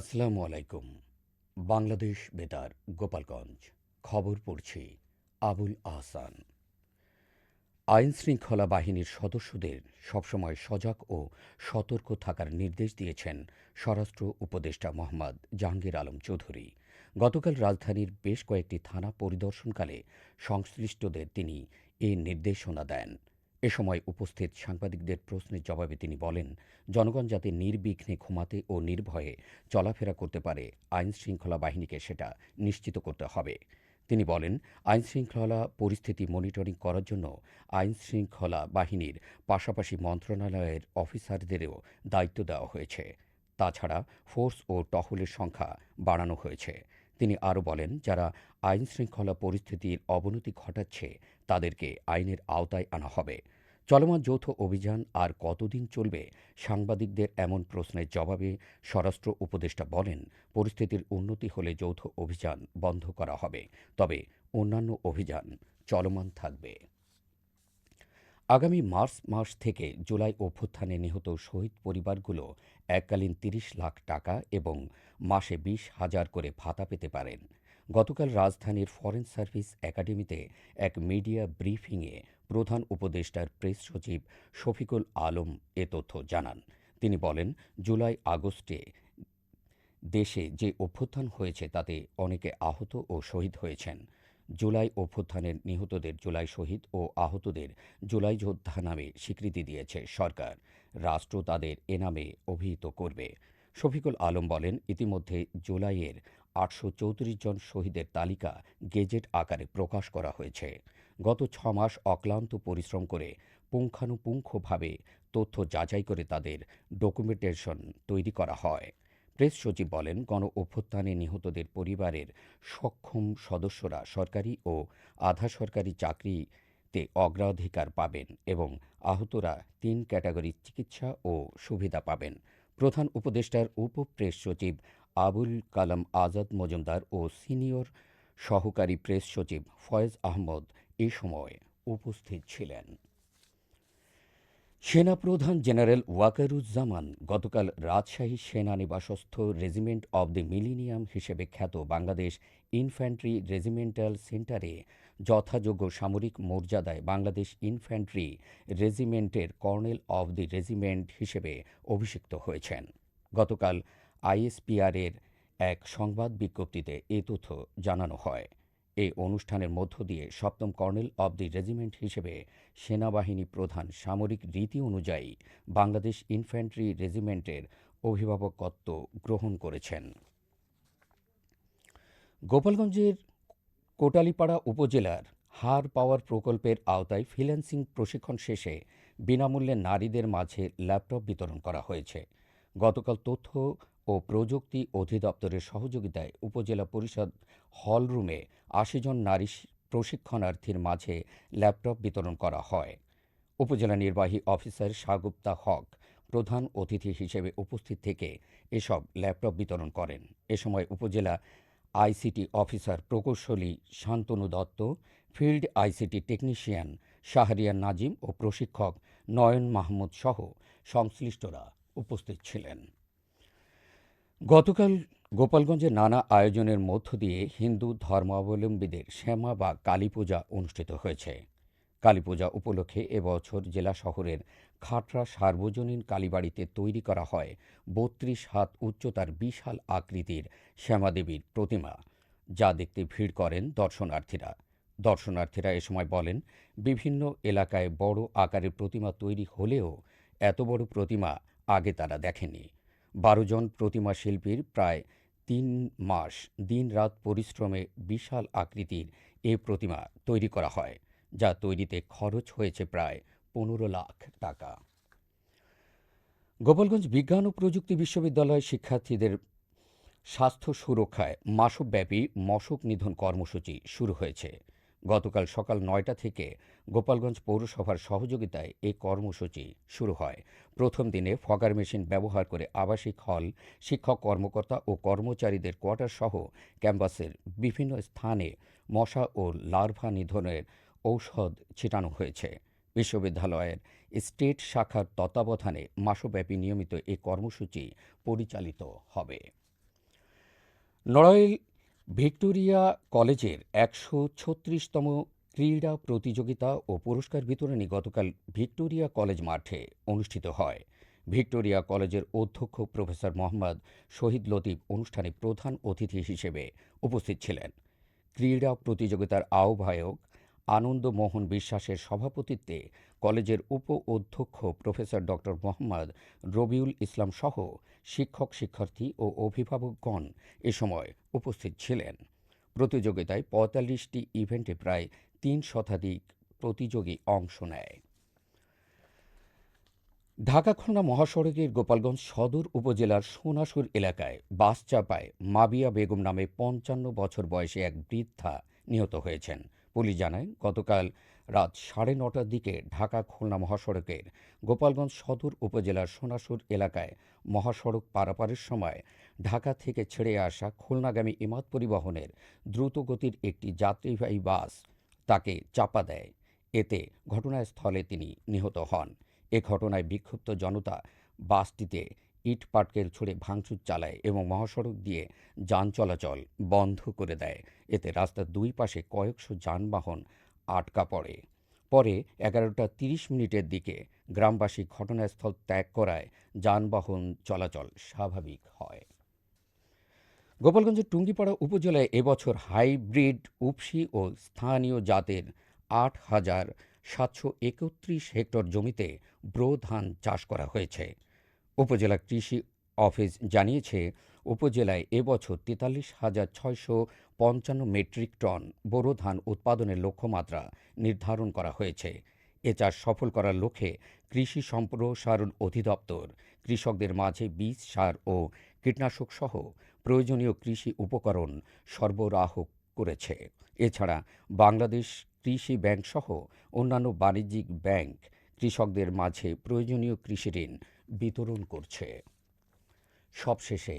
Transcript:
আসসালামু আলাইকুম। বাংলাদেশ বেতার, গোপালগঞ্জ। খবর পড়ছি আবুল আহসান। আইন শৃঙ্খলা বাহিনীর সদস্যদের সবসময় সজাগ ও সতর্ক থাকার নির্দেশ দিয়েছেন স্বরাষ্ট্র উপদেষ্টা মোহাম্মদ জাহাঙ্গীর আলম চৌধুরী। গতকাল রাজধানীর বেশ কয়েকটি থানা পরিদর্শনকালে সংশ্লিষ্টদের তিনি এ নির্দেশনা দেন। এ সময় উপস্থিত সাংবাদিকদের প্রশ্নের জবাবে তিনি বলেন, জনগণ যাতে নির্বিঘ্নে ঘুমাতে ও নির্ভয়ে চলাফেরা করতে পারে আইন শৃঙ্খলা বাহিনীকে সেটা নিশ্চিত করতে হবে। তিনি বলেন আইন শৃঙ্খলা পরিস্থিতি মনিটরিং করার জন্য আইন শৃঙ্খলা বাহিনীর পাশাপাশি মন্ত্রণালয়ের অফিসারদেরও দায়িত্ব দেওয়া হয়েছে। তাছাড়া ফোর্স ও টহলের সংখ্যা বাড়ানো হয়েছে। তিনি আরও বলেন, যারা আইন শৃঙ্খলা পরিস্থিতির অবনতি ঘটাচ্ছে, তাদেরকে আইনের আওতায় আনা হবে। চলমান যৌথ অভিযান আর কতদিন চলবে, সাংবাদিকদের এমন প্রশ্নের জবাবে স্বরাষ্ট্র উপদেষ্টা বলেন, পরিস্থিতির উন্নতি হলে যৌথ অভিযান বন্ধ করা হবে। তবে অন্যান্য অভিযান চলমান থাকবে। আগামী মার্চ মাস থেকে জুলাই অভ্যুত্থানে নিহত শহীদ পরিবারগুলো এককালীন তিরিশ লাখ টাকা এবং মাসে বিশ হাজার করে ভাতা পেতে পারেন। গতকাল রাজধানীর ফরেন সার্ভিস একাডেমিতে এক মিডিয়া ব্রিফিংয়ে প্রধান উপদেষ্টার প্রেস সচিব শফিকুল আলম এ তথ্য জানান। তিনি বলেন, জুলাই আগস্টে দেশে যে অভ্যুত্থান হয়েছে তাতে অনেকে আহত ও শহীদ হয়েছেন। জুলাই অভ্যুত্থানের নিহতদের জুলাই শহীদ ও আহতদের জুলাই যোদ্ধা নামে স্বীকৃতি দিয়েছে সরকার। রাষ্ট্র তাদের এ নামে অভিহিত করবে। শফিকুল আলম বলেন, ইতিমধ্যে জুলাইয়ের আটশো চৌত্রিশ জন শহীদের তালিকা গেজেট আকারে প্রকাশ করা হয়েছে। গত ছ মাস অক্লান্ত পরিশ্রম করে পুঙ্খানুপুঙ্খভাবে তথ্য যাচাই করে তাদের ডকুমেন্টেশন তৈরি করা হয়। প্রেস সচিব বলেন গণ অভ্যুত্থানে নিহতদের পরিবারের সক্ষম সদস্যরা সরকারি ও আধা সরকারি চাকরিতে অগ্রাধিকার পাবেন এবং আহতরা তিন ক্যাটাগরির চিকিৎসা ও সুবিধা পাবেন। প্রধান উপদেষ্টার উপ প্রেস সচিব আবুল কালাম আজাদ মজুমদার ও সিনিয়র সহকারী প্রেস সচিব ফয়েজ আহমদ এ সময় উপস্থিত ছিলেন। সেনাপ্রধান জেনারেল ওয়াকারুজ্জামান গতকাল রাজশাহী সেনানিবাসস্থ রেজিমেন্ট অব দ্য মিলিনিয়াম হিসেবে খ্যাত বাংলাদেশ ইনফ্যান্ট্রি রেজিমেন্টাল সেন্টারে যথাযোগ্য সামরিক মর্যাদায় বাংলাদেশ ইনফ্যান্ট্রি রেজিমেন্টের কর্নেল অব দ্য রেজিমেন্ট হিসেবে অভিষিক্ত হয়েছেন। গতকাল আইএসপিআরের এক সংবাদ বিজ্ঞপ্তিতে এ তথ্য জানানো হয়। এই অনুষ্ঠানের মধ্য দিয়ে সপ্তম কর্নেল অব দি রেজিমেন্ট হিসেবে সেনাবাহিনী প্রধান সামরিক রীতি অনুযায়ী বাংলাদেশ ইনফ্যান্ট্রি রেজিমেন্টের অভিভাবকত্ব গ্রহণ করেছেন। গোপালগঞ্জের কোটালীপাড়া উপজেলার হার পাওয়ার প্রকল্পের আওতায় ফ্রিল্যান্সিং প্রশিক্ষণ শেষে বিনামূল্যে নারীদের মাঝে ল্যাপটপ বিতরণ করা হয়েছে। গতকাল তথ্য ও প্রযুক্তি অধিদপ্তরের সহযোগিতায় উপজেলা পরিষদ হলরুমে আশি জন নারী প্রশিক্ষণার্থীর মাঝে ল্যাপটপ বিতরণ করা হয়। উপজেলা নির্বাহী অফিসার শাগুপ্তা হক প্রধান অতিথি হিসেবে উপস্থিত থেকে এসব ল্যাপটপ বিতরণ করেন। এ সময় উপজেলা আইসিটি অফিসার প্রকৌশলী Shantanu Dutta, field ICT technician Shahriar Nazim ও প্রশিক্ষক নয়ন মাহমুদ সহ সংশ্লিষ্টরা উপস্থিত ছিলেন। গতকাল গোপালগঞ্জে নানা আয়োজনের মধ্য দিয়ে হিন্দু ধর্মাবলম্বীদের শ্যামা বা কালী পূজা অনুষ্ঠিত হয়েছে। কালী পূজা উপলক্ষে এবছর জেলা শহরের খাটরা সার্বজনীন কালীবাড়িতে তৈরি করা হয় বত্রিশ হাত উচ্চতার বিশাল আকৃতির শ্যামাদেবীর প্রতিমা, যা দেখতে ভিড় করেন দর্শনার্থীরা। দর্শনার্থীরা এ সময় বলেন, বিভিন্ন এলাকায় বড় আকারের প্রতিমা তৈরি হলেও এত বড় প্রতিমা আগে তারা দেখেনি। বারো জন প্রতিমা শিল্পীর প্রায় তিন মাস দিনরাত পরিশ্রমে বিশাল আকৃতির এ প্রতিমা তৈরি করা হয়, যা তৈরিতে খরচ হয়েছে প্রায় পনেরো লাখ টাকা। গোপালগঞ্জ বিজ্ঞান ও প্রযুক্তি বিশ্ববিদ্যালয়ের শিক্ষার্থীদের স্বাস্থ্য সুরক্ষায় মাসব্যাপী মশক নিধন কর্মসূচি শুরু হয়েছে। গতকাল সকাল নয়টা থেকে গোপালগঞ্জ পৌরসভার সহযোগিতায় এই কর্মসূচি শুরু হয়। প্রথম দিনে ফগার মেশিন ব্যবহার করে আবাসিক হল, শিক্ষক কর্মকর্তা ও কর্মচারীদের কোয়ার্টার সহ ক্যাম্পাসের বিভিন্ন স্থানে মশা ও লার্ভা নিধনের ঔষধ ছিটানো হয়েছে। বিশ্ববিদ্যালয়ের স্টেট শাখার তত্ত্বাবধানে মাসব্যাপী নিয়মিত এই কর্মসূচি পরিচালিত হবে। নড়াইল ভিক্টোরিয়া কলেজের একশো ছত্রিশতম ক্রীড়া প্রতিযোগিতা ও পুরস্কার বিতরণী গতকাল ভিক্টোরিয়া কলেজ মাঠে অনুষ্ঠিত হয়। ভিক্টোরিয়া কলেজের অধ্যক্ষ প্রফেসর মোহাম্মদ শহীদ লতিফ অনুষ্ঠানে প্রধান অতিথি হিসেবে উপস্থিত ছিলেন। ক্রীড়া প্রতিযোগিতার আহ্বায়ক আনন্দমোহন বিশ্বাসের সভাপতিত্বে কলেজের উপ অধ্যক্ষ প্রফেসর ডক্টর মোহাম্মদ রবিউল ইসলাম সহ শিক্ষক, শিক্ষার্থী ও অভিভাবকগণ এ সময় উপস্থিত ছিলেন। প্রতিযোগিতায় পঁয়তাল্লিশটি ইভেন্টে প্রায় তিন শতাধিক প্রতিযোগী অংশ নেয়। ঢাকা খুলনা মহাসড়কের গোপালগঞ্জ সদর উপজেলার সোনাসুর এলাকায় বাস চাপায় মাবিয়া বেগম নামে পঞ্চান্ন বছর বয়সী এক বৃদ্ধা নিহত হয়েছেন। পুলিশ জানায়, গতকাল রাত সাড়ে নটার দিকে ঢাকা খুলনা মহাসড়কের গোপালগঞ্জ সদর উপজেলার সোনাসুর এলাকায় মহাসড়ক পারাপারের সময় ঢাকা থেকে ছেড়ে আসা খুলনাগামী ইমাদ পরিবহনের দ্রুতগতির একটি যাত্রীবাহী বাস তাকে চাপা দেয়। এতে ঘটনাস্থলে তিনি নিহত হন। এ ঘটনায় বিক্ষুব্ধ জনতা বাসটিতে ইট পাটকেল ছুড়ে ভাঙচুর চালায় এবং মহাসড়ক দিয়ে যান চলাচল বন্ধ করে দেয়। এতে রাস্তার দুই পাশে কয়েকশো যানবাহন আটকা পড়ে। পরে এগারোটা তিরিশ মিনিটের দিকে গ্রামবাসী ঘটনাস্থল ত্যাগ করায় যানবাহন চলাচল স্বাভাবিক হয়। গোপালগঞ্জের টুঙ্গিপাড়া উপজেলায় এবছর হাইব্রিড উপসি ও স্থানীয় জাতের আট হাজার সাতশো একত্রিশ হেক্টর জমিতে ব্রো ধান চাষ করা হয়েছে। উপজেলা কৃষি অফিস জানিয়েছে উপজেলায় এবছর তেতাল্লিশ হাজার ছয়শো পঞ্চান্ন মেট্রিক টন বোরো ধান উৎপাদনের লক্ষ্যমাত্রা নির্ধারণ করা হয়েছে। এ চাষ সফল করার লক্ষ্যে কৃষি সম্প্রসারণ অধিদপ্তর, কৃষকদের মাঝে বীজ সার ও কীটনাশক সহ প্রয়োজনীয় কৃষি উপকরণ সরবরাহ করেছে। এছাড়া বাংলাদেশ কৃষি ব্যাংক সহ অন্যান্য বাণিজ্যিক ব্যাংক কৃষকদের মাঝে প্রয়োজনীয় কৃষি ঋণ বিতরণ করছে। সবশেষে